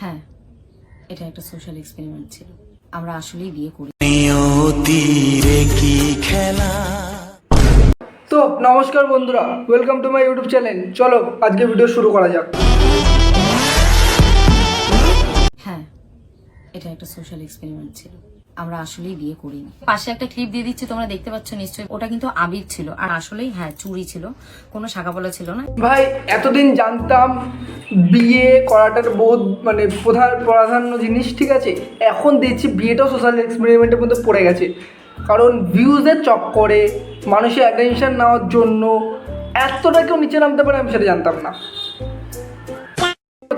হ্যাঁ এটা একটা সোশ্যাল এক্সপেরিমেন্ট ছিল। আমরা আসলেই বিয়ে করি। তো নমস্কার বন্ধুরা welcome to my YouTube channel চলো আজকে ভিডিও শুরু করা যাক। হ্যাঁ এটা একটা সোশ্যাল এক্সপেরিমেন্ট ছিল। আমরা আসলেই বিয়ে করিনি। পাশে একটা ক্লিপ দিয়ে দিচ্ছি, তোমরা দেখতে পাচ্ছ নিশ্চয়ই। ওটা কিন্তু আবির ছিল। আর আসলেই হ্যাঁ চুরি ছিল। কোনো শাখা বলা ছিল না। ভাই, এতদিন জানতাম বিয়ে করাটার বহুত মানে প্রধান, প্রাধান্য জিনিস, ঠিক আছে? এখন দেখছি বিয়েটাও সোশ্যাল এক্সপেরিমেন্টের মধ্যে পড়ে গেছে। কারণ ভিউজের চক্করে, মানুষের অ্যাটেনশন নেওয়ার জন্য এতটা কেউ নিচে নামতে পারে আমি সেটা জানতাম না।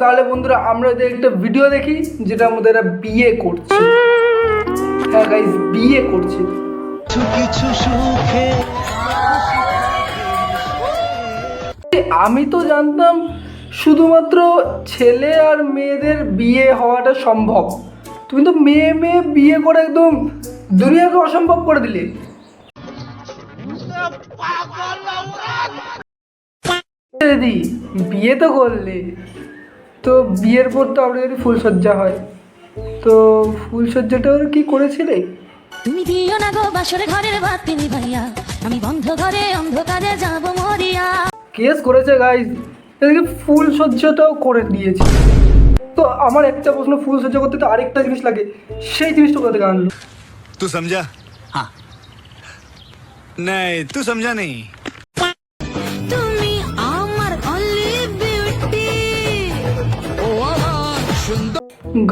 তাহলে বন্ধুরা, আমরা একটা ভিডিও দেখি যেটা আমাদের বিয়ে করছে। হ্যাঁ গাইজ বিয়ে করছে। কিছু সুখে আমি তো জানতাম শুধুমাত্র ছেলে আর মেয়েদের বিয়ে হওয়াটা সম্ভব। তুমি তো মেয়ে মেয়ে বিয়ে করে একদম দুনিয়াকে অসম্ভব করে দিলে। দিদি, বিয়ে তো করলে। তো বিয়ের পর তো আপনার যদি ফুলসজ্জা হয়। তো ফুলসজ্জাটা ওর কি করেছিলে? তুমি দিও না গো বাসরে ঘরের তিনি ভাইয়া। আমি বন্ধ ঘরে অন্ধকারে যাব মরিয়া। কেস করেছে গাইস এদিকে ফুল সজ্জাটাও করে দিয়েছে। তো আমার একটা প্রশ্ন ফুল সজ্জা করতে তো আরেকটা জিনিস লাগে। সেই জিনিসটা কোথা থেকে আনলো? তুই সমঝা হ্যাঁ নাই তুই সমঝা নেই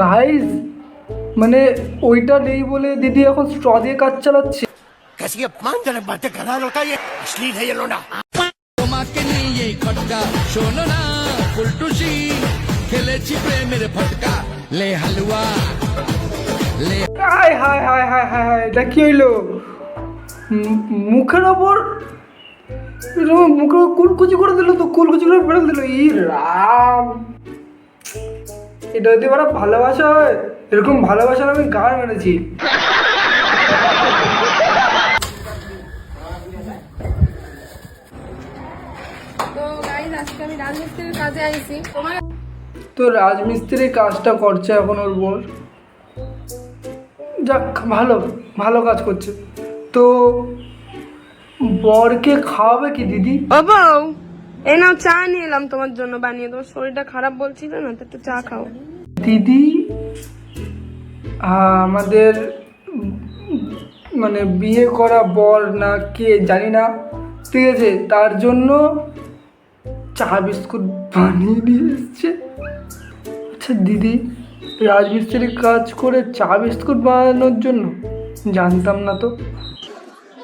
গাইজ মানে ওইটা নেই বলে দিদি এখন স্ট্র দিয়ে কাজ চালাচ্ছে। তোমাকে নিয়ে খটকা শোনো না ফুলটুসি। খেলেছি প্রেমের ফটকা লে হালুয়া। লে হাই হাই হাই হাই হাই হাই এটা কি হইল? মুখের ওপর মুখের কুলকুচি করে দিল তো কুলকুচি করে ফেলে দিল। ই রাম এটা যদি বড় ভালোবাসা হয় এরকম ভালোবাসার আমি গান মেরেছি তো গাইজ আজকে আমি রাজমিস্ত্রির কাজে আইছি। তো রাজমিস্ত্রি কাজটা করছে এখন ওর বোর যাক ভালো ভালো কাজ করছে। তো বরকে খাওয়াবে কি দিদি? ও বউ! এই নাও চা নিয়ে এলাম তোমার জন্য বানিয়ে তোমার শরীরটা খারাপ বলছিল না তো একটু চা খাও। দিদি আমাদের মানে বিয়ে করা বর না কে জানি না ঠিক আছে তার জন্য চা বিস্কুট বানিয়ে নিয়ে এসছে। আচ্ছা দিদি রাজমিস্ত্রির কাজ করে চা বিস্কুট বানানোর জন্য জানতাম না তো।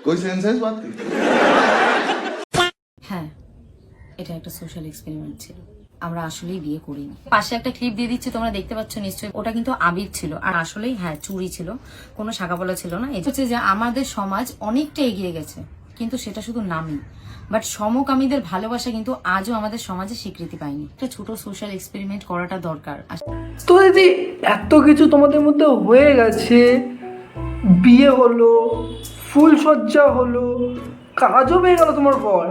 কোই সেন্স বাত এটা একটা সোশ্যাল এক্সপেরিমেন্ট ছিল। আমরা আসলেই বিয়ে করিনি। পাশে একটা ক্লিপ দিয়ে দিচ্ছি, তোমরা দেখতে পাচ্ছ নিশ্চয়ই। ওটা কিন্তু আবির ছিল, আর আসলেই হ্যাঁ চুরি ছিল। কোনো শাখাপলা ছিল না। এটা হচ্ছে যে আমাদের সমাজ অনেকটা এগিয়ে গেছে, কিন্তু সেটা শুধু নামই। বাট সমকামীদের ভালোবাসা কিন্তু আজও আমাদের সমাজে স্বীকৃতি পায়নি। একটা ছোট সোশ্যাল এক্সপেরিমেন্ট করাটা দরকার। তো দিদি, এত কিছু তোমাদের মধ্যে হয়ে গেছে। বিয়ে হলো ফুল সজ্জা হলো, কাজও পেয়ে গেল তোমার পর।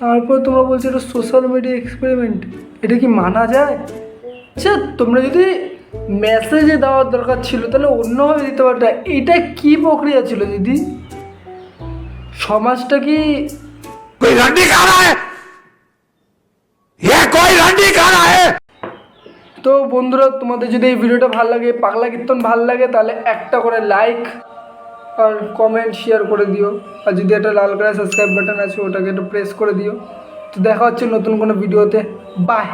তারপর তোমরা বলছো এটা সোশ্যাল মিডিয়া এক্সপেরিমেন্ট এটা কি মানা যায়? আচ্ছা তোমরা যদি মেসেজে দেওয়ার দরকার ছিল তাহলে অন্যভাবে দিতে পারতো। এটা কি প্রক্রিয়া ছিল দিদি? সমাজটা কি তো বন্ধুরা তোমাদের যদি এই ভিডিওটা ভালো লাগে পাগলা কীর্তন ভালো লাগে তাহলে একটা করে লাইক আর কমেন্ট শেয়ার করে দিও। আর যদি একটা লাল কালার সাবস্ক্রাইব বাটন আছে, ওটাকে একটু প্রেস করে দিও। তো দেখা হচ্ছে নতুন কোনো ভিডিওতে বাই